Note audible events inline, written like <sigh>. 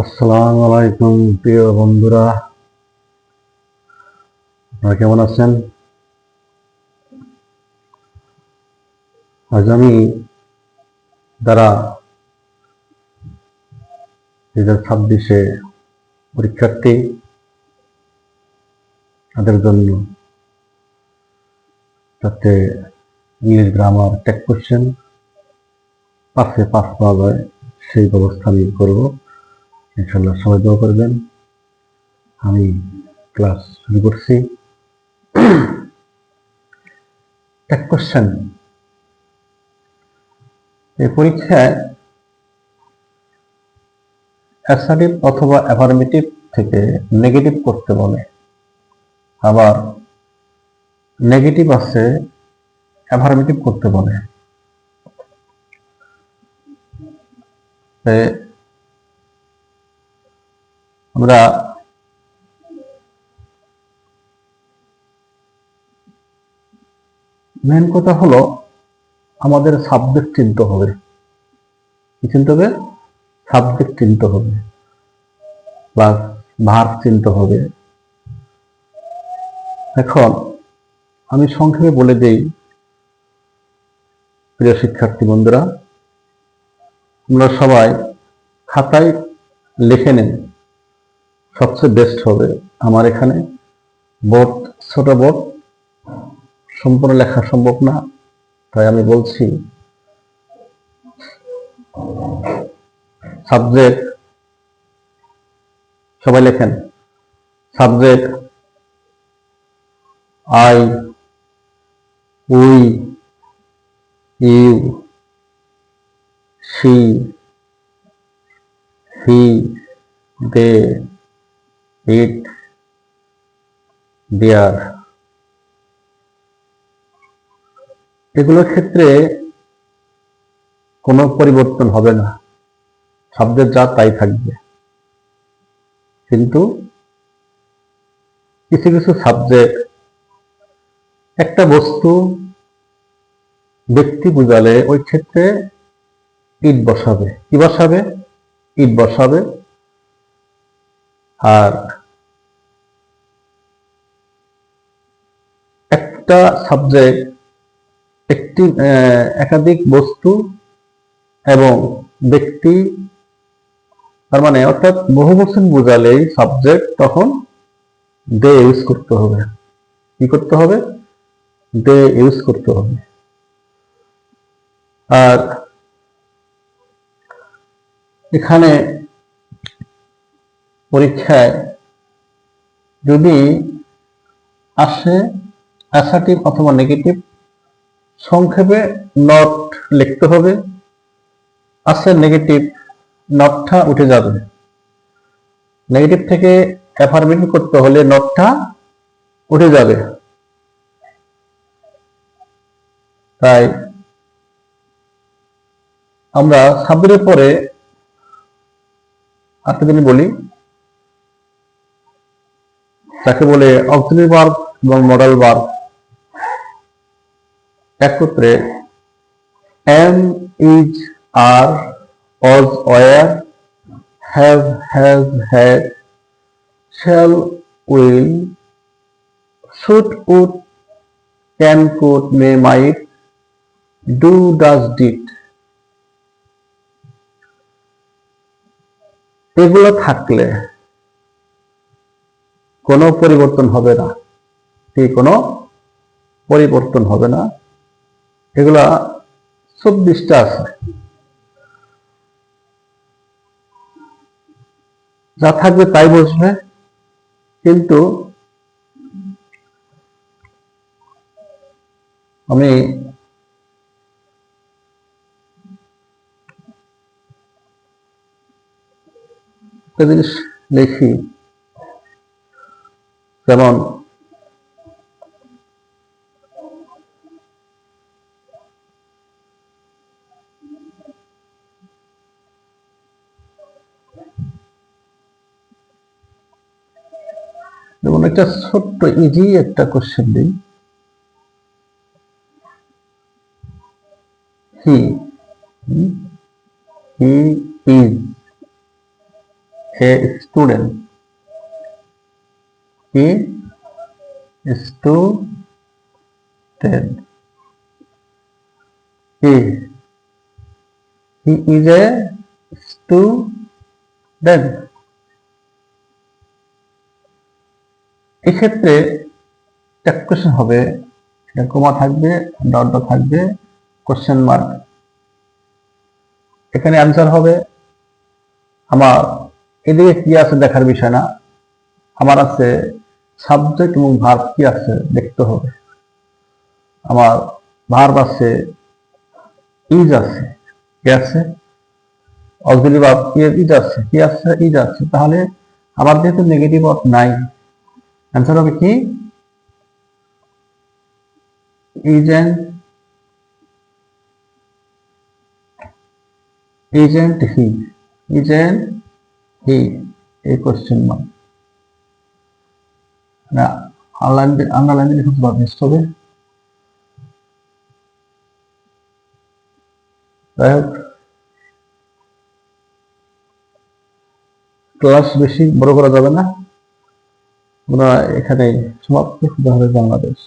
আসসালামু আলাইকুম, প্রিয় বন্ধুরা। আপনারা কেমন আছেন? আজ আমি যারা দুই হাজার ছাব্বিশে পরীক্ষার্থী তাদের জন্য যাতে ইংলিশ গ্রামার টেক কোশ্চেন পাশে পাস পাওয়া যায়, সেই ব্যবস্থা আমি করব। ইনশাল্লাহ সবাই দোয়া করবেন। আমি ক্লাস শুরু করছি। <clears throat> এক কোশ্চেন এই পরীক্ষায় অ্যাসারিভ অথবা অ্যাফার্মেটিভ থেকে নেগেটিভ করতে বলে। আবার নেগেটিভ আছে অ্যাফার্মেটিভ করতে বলে। আমরা মেন কথা হলো আমাদের সাবজেক্ট চিনতে হবে। কি চিনতে হবে? সাবজেক্ট চিনতে হবে। প্লাস ভার চিনতে হবে। এখন আমি সংক্ষেপে বলে দেই, প্রিয় শিক্ষার্থী বন্ধুরা, আমরা সবাই খাতায় লিখে নেন সবচেয়ে বেস্ট হবে। আমার এখানে বোর্ড ছোট বোর্ড সম্পূর্ণ লেখা সম্ভব না। তাই আমি বলছি সাবজেক্ট সবাই লেখেন subject I we you she he they it there এগুলোর ক্ষেত্রে কোনো পরিবর্তন হবে না। শব্দের যা তাই থাকবে। কিন্তু কিছু কিছু সাবজেক্ট একটা বস্তু ব্যক্তি বুঝালে ওই ক্ষেত্রে ইট বসাবে। কি বসাবে? ইট বসাবে। আর একটা সাবজেক্ট একটি একাধিক বস্তু এবং ব্যক্তি, তার মানে অর্থাৎ বহু বচন বোঝালেই সাবজেক্ট তখন দে ইউজ করতে হবে। কি করতে হবে? দে ইউজ করতে হবে। আর এখানে পরীক্ষায় যদি আসে অ্যাসার্টিভ অথবা নেগেটিভ সংক্ষেপে নট লিখতে হবে। আছে নেগেটিভ নটটা উঠে যাবে। নেগেটিভ থেকে অ্যাফার্মেটিভ করতে হলে নটটা উঠে যাবে। তাই আমরা সাবজেক্টের পরে একটা জিনিস বলি। তাকে বলে অক্সিলারি ভার্ব এবং মডেল ভার্ব একত্রে am is are was were, have has had, shall will should would can could may might, do does did. এগুলো থাকলে কোনো পরিবর্তন হবে না। কি কোনো পরিবর্তন হবে না? এগুলা চব্বিশটা আছে। যা থাকবে তাই বসবে। কিন্তু আমি জিনিস দেখি যেমন যেমন একটা ছোট্ট ইজি একটা কোশ্চেন দিই। He he is a student কি? Student he he is a student এক্ষেত্রে একটা কোশ্চেন হবে। এটা কমা থাকবে ডট ডট থাকবে কোশ্চেন মার্ক এখানে অ্যান্সার হবে। আমার এদিকে কি আছে দেখার বিষয় না। আমার আছে সাবজেক্ট এবং ভার্ব কি আছে দেখতে হবে। আমার ভার্ব আছে, ইজ আছে, কি আছে? অক্সিলারি ভার্ব ইজ আছে, কি আছে? ইজ আছে। তাহলে আমার যেহেতু নেগেটিভ অর্থ নাই অ্যান্সার হবে কি? Isn't isn't he isn't he এই কোশ্চেন মার্ক না আনলাইন আন্ডারলাইন দিলে কিন্তু মিস হবে যাই হোক। ক্লাস বেশি বড় করা যাবে না। আমরা এখানে সমাপ্ত। হবে বাংলাদেশ।